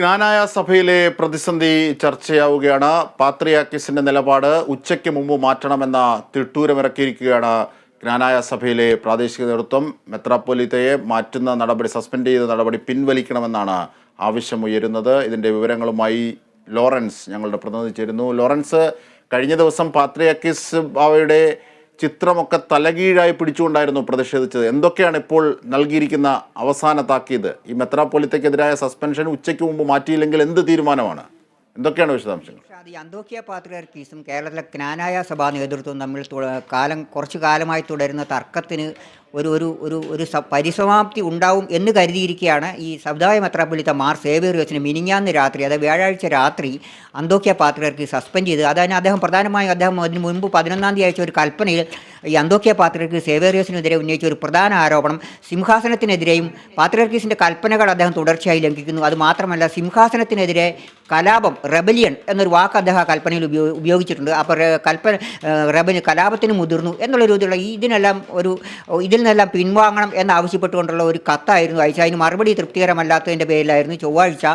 ജ്ഞാനായ സഭയിലെ പ്രതിസന്ധി ചർച്ചയാവുകയാണ്. പാത്രിയാക്കിസിന്റെ നിലപാട് ഉച്ചയ്ക്ക് മുമ്പ് മാറ്റണമെന്ന തിട്ടൂരമിറക്കിയിരിക്കുകയാണ് ജ്ഞാനായ സഭയിലെ പ്രാദേശിക നേതൃത്വം. മെത്രാപ്പൊലിത്തയെ മാറ്റുന്ന നടപടി സസ്പെൻഡ് ചെയ്ത നടപടി പിൻവലിക്കണമെന്നാണ് ആവശ്യമുയരുന്നത്. ഇതിന്റെ വിവരങ്ങളുമായി ലോറൻസ് ഞങ്ങളുടെ പ്രതിനിധി ചേരുന്നു. ലോറൻസ് കഴിഞ്ഞ ദിവസം പാത്രിയാക്കിസ് ബാവയുടെ ചിത്രമൊക്കെ തലകീഴായി പിടിച്ചുകൊണ്ടായിരുന്നു പ്രതിഷേധിച്ചത്. എന്തൊക്കെയാണ് ഇപ്പോൾ നൽകിയിരിക്കുന്ന അവസാന താക്കീത് ഈ മെത്രാപ്പൊലിത്തക്കെതിരായ സസ്പെൻഷൻ ഉച്ചയ്ക്ക് മുമ്പ് മാറ്റിയില്ലെങ്കിൽ എന്ത് തീരുമാനമാണ്? എന്തൊക്കെയാണ് വിശദാംശങ്ങൾ? ഈ അന്തോക്കിയ പാത്രിയാർക്കീസും കേരളത്തിലെ ജ്ഞാനായ സഭാ നേതൃത്വവും തമ്മിൽ കാലം കുറച്ചു കാലമായി തുടരുന്ന തർക്കത്തിന് ഒരു ഒരു ഒരു ഒരു പരിസമാപ്തി ഉണ്ടാവും എന്ന് കരുതിയിരിക്കുകയാണ് ഈ സമുദായ മെത്രാപ്പൊലിത്ത മാർ സേവേറിയോസിന് മിനിഞ്ഞാന്ന് രാത്രി അതായത് വ്യാഴാഴ്ച രാത്രി അന്തോക്കിയ പാത്രിയാർക്ക് സസ്പെൻഡ് ചെയ്ത് അതായത് അദ്ദേഹം പ്രധാനമായും അദ്ദേഹം അതിന് മുൻപ് പതിനൊന്നാം തീയതി അയച്ച ഒരു കൽപ്പനയിൽ ഈ അന്തോക്കിയ പാത്രർക്ക് സേവേറിയോസിനെതിരെ ഉന്നയിച്ച ഒരു പ്രധാന ആരോപണം സിംഹാസനത്തിനെതിരെയും പാത്രർക്കീസിന്റെ കൽപ്പനകൾ അദ്ദേഹം തുടർച്ചയായി ലംഘിക്കുന്നു. അതുമാത്രമല്ല സിംഹാസനത്തിനെതിരെ കലാപം റെബലിയൻ എന്നൊരു വാക്ക് അദ്ദേഹം കൽപ്പനയിൽ ഉപയോ- ഉപയോഗിച്ചിട്ടുണ്ട്. അപ്പോൾ കൽപ്പന റെബലി കലാപത്തിന് മുതിർന്നു എന്നുള്ള രീതിയിലുള്ള ഇതിനെല്ലാം ഒരു ഇതിൽ നിന്നെല്ലാം പിൻവാങ്ങണം എന്നാവശ്യപ്പെട്ടുകൊണ്ടുള്ള ഒരു കത്തായിരുന്നു. അയച്ചത് അതിന് മറുപടി തൃപ്തികരമല്ലാത്തതിന്റെ പേരിലായിരുന്നു. ചൊവ്വാഴ്ച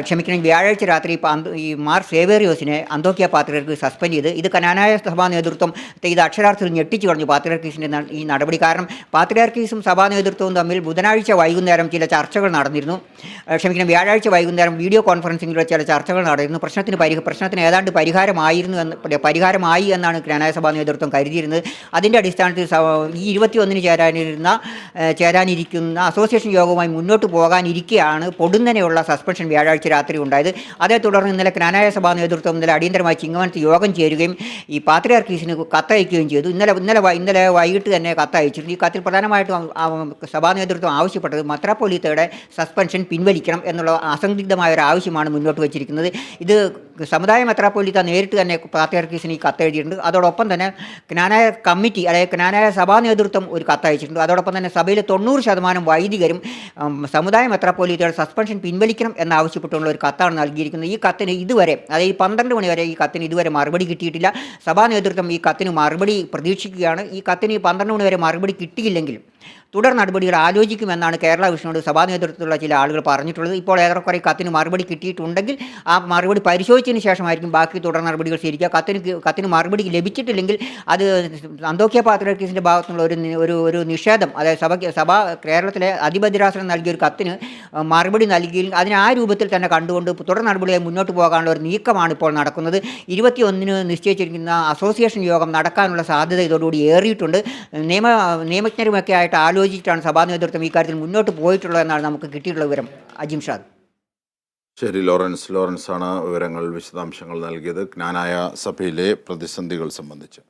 ക്ഷമിക്കണമെങ്കിൽ ക്ഷമിക്കണം വ്യാഴാഴ്ച രാത്രി ഈ മാർ സേവേറിയോസിനെ അന്തോക്കിയ പാത്രികർക്ക് സസ്പെൻഡ് ചെയ്ത് ഇത് കനാനായ സഭാ നേതൃത്വം ഇത് അക്ഷരാർത്ഥത്തിൽ ഞെട്ടിച്ചു കളഞ്ഞു പാത്രിയാർക്കീസിന്റെ ഈ നടപടി. കാരണം പാത്രിയാർക്കീസും സഭാ നേതൃത്വവും തമ്മിൽ ബുധനാഴ്ച വൈകുന്നേരം ചില ചർച്ചകൾ നടന്നിരുന്നു. ക്ഷമിക്കണം വ്യാഴാഴ്ച വൈകുന്നേരം വീഡിയോ കോൺഫറൻസിങ്ങിലൂടെ ചില ചർച്ചകൾ നടന്നിരുന്നു. പ്രശ്നത്തിന് പരി പ്രശ്നത്തിന് ഏതാണ്ട് പരിഹാരമായിരുന്നു എന്ന് പരിഹാരമായി എന്നാണ് ഗ്രാനായ സഭാ നേതൃത്വം കരുതിയിരുന്നത്. അതിന്റെ അടിസ്ഥാനത്തിൽ ഈ ഇരുപത്തിയൊന്നിന് ചേരാനിരുന്ന ചേരാനിരിക്കുന്ന അസോസിയേഷൻ യോഗവുമായി മുന്നോട്ട് പോകാനിരിക്കെയാണ് പൊടുന്നനെയുള്ള സസ്പെൻഷൻ വ്യാഴാഴ്ച രാത്രി ഉണ്ടായത്. അതേ തുടർന്ന് ഇന്നലെ ഗ്രാനായ സഭാ നേതൃത്വം ഇന്നലെ അടിയന്തരമായി ചിങ്ങവനത്ത് യോഗം ചേരുകയും ഈ പാത്രിയാർക്കീസിന് കത്തയക്കുകയും ചെയ്തു. ഇന്നലെ ഇന്നലെ ഇന്നലെ വൈകിട്ട് തന്നെ കത്തയച്ചിരുന്നു ഈ കത്തിൽ പ്രധാനമായിട്ടും സഭാ നേതൃത്വം ആവശ്യപ്പെട്ടത് മത്രാപ്പൊലീത്തയുടെ സസ്പെൻഷൻ പിൻവലിക്കണം എന്നുള്ള അസന്തിഗ്ധമായ ഒരു ആവശ്യമാണ് മുന്നോട്ട് വച്ചിരിക്കുന്നത്. ഇത് സമുദായ മെത്രാപ്പൊലിത്ത നേരിട്ട് തന്നെ പാത്രിയാർക്കീസിന് ഈ കത്തെഴുതിയിട്ടുണ്ട് അതോടൊപ്പം തന്നെ ജ്ഞാനായ കമ്മിറ്റി അതായത് ജ്ഞാനായ സഭാ നേതൃത്വം ഒരു കത്തയച്ചിട്ടുണ്ട് അതോടൊപ്പം തന്നെ സഭയിലെ തൊണ്ണൂറ് ശതമാനം വൈദികരും സമുദായ മെത്രാപ്പൊലിത്തയുടെ സസ്പെൻഷൻ പിൻവലിക്കണം എന്നാവശ്യപ്പെട്ടുള്ള ഒരു കത്താണ് നൽകിയിരിക്കുന്നത്. ഈ കത്തിന് ഇതുവരെ അതായത് പന്ത്രണ്ട് മണി വരെ ഈ കത്തിന് ഇതുവരെ മറുപടി കിട്ടിയിട്ടില്ല. സഭാ നേതൃത്വം ഈ കത്തിന് മറുപടി പ്രതീക്ഷിക്കുകയാണ്. ഈ കത്തിന് പന്ത്രണ്ട് മണി വരെ മറുപടി കിട്ടിയില്ലെങ്കിലും തുടർ നടപടികൾ ആലോചിക്കുമെന്നാണ് കേരള വിഷ്ണുവിന്റെ സഭാ നേതൃത്വത്തിലുള്ള ചില ആളുകൾ പറഞ്ഞിട്ടുള്ളത്. ഇപ്പോൾ ഏറെക്കുറെ കത്തിന് മറുപടി കിട്ടിയിട്ടുണ്ടെങ്കിൽ ആ മറുപടി പരിശോധിച്ചതിന് ശേഷമായിരിക്കും ബാക്കി തുടർ നടപടികൾ സ്വീകരിക്കുക. കത്തിന് കത്തിന് മറുപടി ലഭിച്ചിട്ടില്ലെങ്കിൽ അത് അന്തോക്യ പാത്രക്കേസിന്റെ ഭാഗത്തുനിന്നുള്ള ഒരു ഒരു ഒരു നിഷേധം അതായത് സഭ സഭ കേരളത്തിലെ അതിഭദ്രാസനം നൽകിയ ഒരു കത്തിന് മറുപടി നൽകിയിൽ അതിനെ ആ രൂപത്തിൽ തന്നെ കണ്ടുകൊണ്ട് തുടർ നടപടിയായി മുന്നോട്ട് പോകാനുള്ള ഒരു നീക്കമാണ് ഇപ്പോൾ നടക്കുന്നത്. ഇരുപത്തിയൊന്നിന് നിശ്ചയിച്ചിരിക്കുന്ന അസോസിയേഷൻ യോഗം നടക്കാനുള്ള സാധ്യത ഇതോടുകൂടി ഏറിയിട്ടുണ്ട്. നിയമ നിയമജ്ഞരുമൊക്കെ ആയിട്ട് ആലോചിച്ചിട്ടാണ് സഭാ നേതൃത്വം ഈ കാര്യത്തിൽ മുന്നോട്ട് പോയിട്ടുള്ളതെന്നാണ് നമുക്ക് കിട്ടിയിട്ടുള്ള വിവരം. അജിം ഷാദ്. ശരി ലോറൻസ് ലോറൻസ് ആണ് വിവരങ്ങൾ വിശദാംശങ്ങൾ നൽകിയത്. ജ്ഞാനായ സഭയിലെ പ്രതിസന്ധികൾ സംബന്ധിച്ച്.